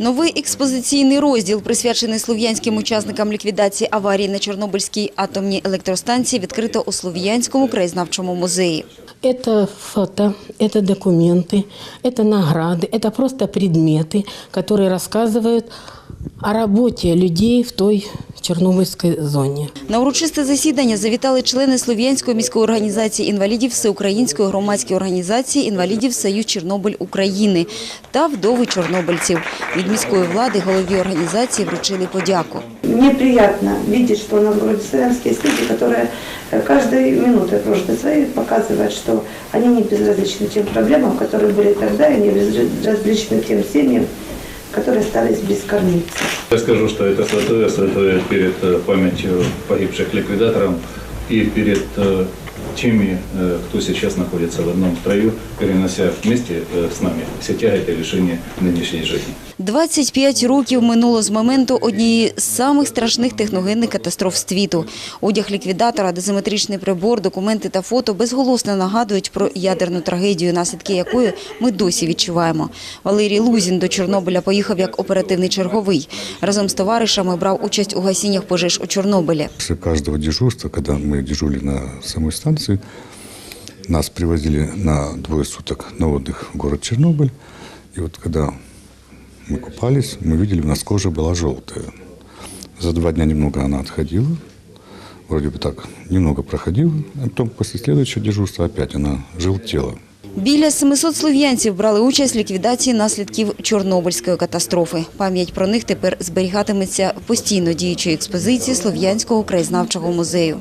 Новий експозиційний розділ, присвячений слов'янським учасникам ліквідації аварії на Чорнобильській атомній електростанції, відкрито у Слов'янському краєзнавчому музеї. Это фото, это документы, это награды, это просто предметы, которые рассказывают о работе людей в той Чернобыльской зоне. На урочисте засідання завітали члени Слов'янської міської організації інвалідів Всеукраїнської громадської організації інвалідів Союз Чорнобиль України та вдови чорнобильців. Від міської влади голові організації вручили подяку. Мне приятно видеть, что у нас в городе Славянске есть люди, которые э, каждой минутой прожитой своей показывают, что они не безразличны тем проблемам, которые были тогда, и не безразличны тем семьям, которые остались без кормильца. Я скажу, что это святое, святое перед э, памятью погибших ликвидаторов и перед э, теми, э, кто сейчас находится в одном строю, перенося вместе э, с нами все тяготы и лишения нынешней жизни. 25 років минуло з моменту однієї з самих страшних техногенних катастроф світу. Одяг ліквідатора, дозиметричний прибор, документи та фото безголосно нагадують про ядерну трагедію, наслідки якої ми досі відчуваємо. Валерій Лузін до Чорнобиля поїхав як оперативний черговий. Разом з товаришами брав участь у гасіннях пожеж у Чорнобилі. После каждого дежурства, когда мы дежурили на самой станции, нас привозили на двое суток на отдых в город Чернобыль. И вот когда мы купались, мы видели, у нас кожа была желтая. За два дня немного она отходила, вроде бы так, немного проходила, а потом после следующего дежурства опять она желтела. Біля 700 слов'янців брали участь в ліквідації наслідків Чорнобильської катастрофи. Пам'ять про них тепер зберігатиметься в постійно діючій експозиції Слов'янського краєзнавчого музею.